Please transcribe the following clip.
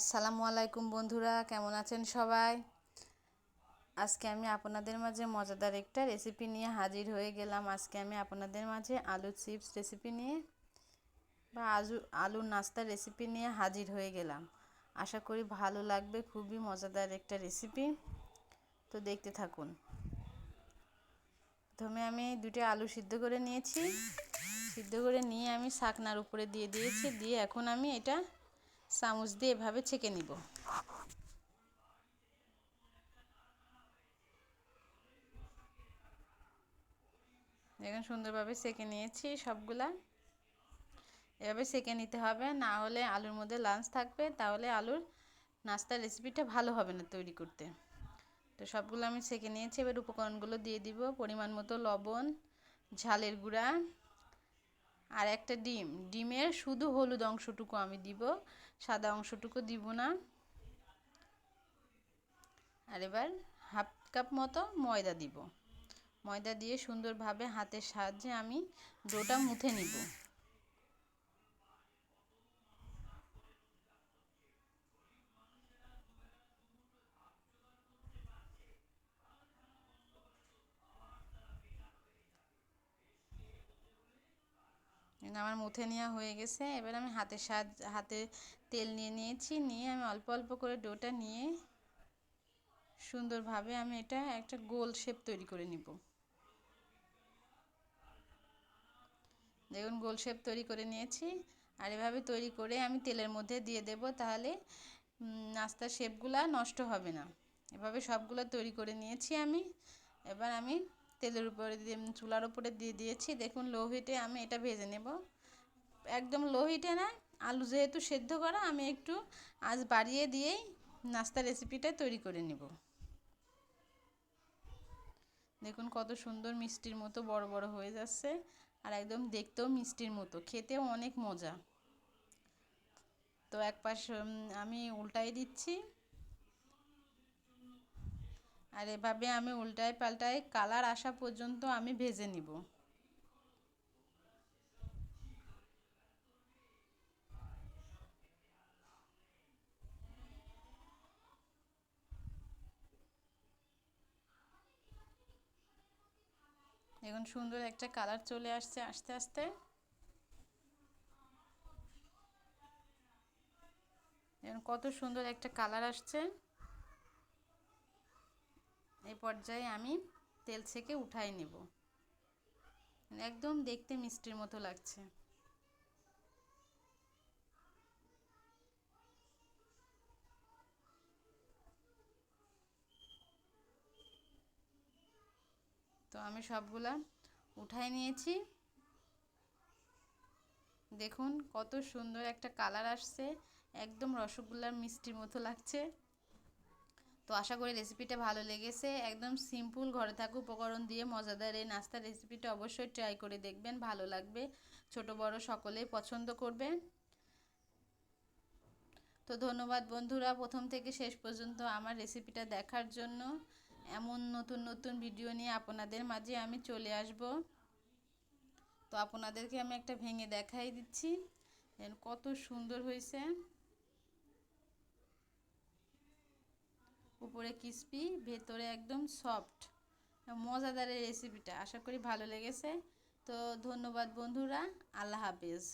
আসসালামু আলাইকুম বন্ধুরা, কেমন আছেন সবাই? আজকে আমি আপনাদের মাঝে মজাদার একটা রেসিপি নিয়ে হাজির হয়ে গেলাম। আজকে আমি আপনাদের মাঝে আলু চিপস রেসিপি নিয়ে বা আলু আলুর নাস্তার রেসিপি নিয়ে হাজির হয়ে গেলাম। আশা করি ভালো লাগবে, খুবই মজাদার একটা রেসিপি তো দেখতে থাকুন। প্রথমে আমি দুটো আলু সিদ্ধ করে নিয়েছি। সিদ্ধ করে নিয়ে আমি শাকনার উপরে দিয়ে দিয়েছি। দিয়ে এখন আমি এটা চামচ দিয়ে এভাবে ছেঁকে নিব। দেখুন, সুন্দরভাবে সেঁকে নিয়েছি সবগুলা। এভাবে সেঁকে নিতে হবে, না হলে আলুর মধ্যে লাঞ্চ থাকবে, তাহলে আলুর নাস্তার রেসিপিটা ভালো হবে না তৈরি করতে। তো সবগুলো আমি সেঁকে নিয়েছি, এবার উপকরণগুলো দিয়ে দিব। পরিমাণ মতো লবণ, ঝালের গুঁড়া আর একটা ডিম। ডিমের শুধু হলুদ অংশটুকু আমি দিব, সাদা অংশটুকু দিব না। আর এবার হাফ কাপ মতো ময়দা দিব। ময়দা দিয়ে সুন্দরভাবে হাতের সাহায্যে আমি ডোটা মুথে নিব। আমার মুথে নেওয়া হয়ে গেছে। এবার আমি হাতের সাহায্য হাতে তেল নিয়ে নিয়েছি, নিয়ে আমি অল্প অল্প করে ডোটা নিয়ে সুন্দরভাবে আমি এটা একটা গোল শেপ তৈরি করে নিব। দেখুন, গোল শেপ তৈরি করে নিয়েছি। আর এভাবে তৈরি করে আমি তেলের মধ্যে দিয়ে দেব, তাহলে নাস্তার শেপগুলা নষ্ট হবে না। এভাবে সবগুলো তৈরি করে নিয়েছি আমি। এবার আমি তেলের উপরে দিয়ে চুলার উপরে দিয়ে দিয়েছি। দেখুন লো হিটে আমি এটা ভেজে নেব। একদম লো হিটে না, আলু যেহেতু সেদ্ধ করা, আমি একটু আজ বাড়িয়ে দিয়েই নাস্তা রেসিপিটা তৈরি করে নেব। দেখুন কত সুন্দর মিষ্টির মতো বড় বড় হয়ে যাচ্ছে, আর একদম দেখতেও মিষ্টির মতো, খেতেও অনেক মজা। তো এক পাশ আমি উল্টাই দিচ্ছি। আর এভাবে আমি উল্টায় পাল্টায় কালার আসা পর্যন্ত আমি ভেজে নিব। এখন সুন্দর একটা কালার চলে আসছে আস্তে আস্তে। এখন কত সুন্দর একটা কালার আসছে। এই পর্যায়ে আমি তেল থেকে উঠাই নেব। একদম দেখতে মিষ্টির মতো লাগছে। তো আমি সবগুলা উঠাই নিয়েছি। দেখুন কত সুন্দর একটা কালার আসছে। একদম রসগোল্লার মিষ্টির মতো লাগছে। তো আশা করি রেসিপিটা ভালো লেগেছে। একদম সিম্পল ঘরে থাকা উপকরণ দিয়ে মজাদার এই নাস্তার রেসিপিটা অবশ্যই ট্রাই করে দেখবেন, ভালো লাগবে। ছোট, বড় সকলেই পছন্দ করবে তো ধন্যবাদ বন্ধুরা, প্রথম থেকে শেষ পর্যন্ত আমার রেসিপিটা দেখার জন্য। এমন নতুন নতুন ভিডিও নিয়ে আপনাদের মাঝে আমি চলে আসব। তো আপনাদেরকে আমি একটা ভেঙে দেখাই দিচ্ছি। কত সুন্দর হয়েছে। উপরে ক্রিসপি ভেতরে একদম সফট মজাদারের রেসিপিটা আশা করি ভালো লেগেছে। তো ধন্যবাদ বন্ধুরা। আল্লাহ হাফেজ।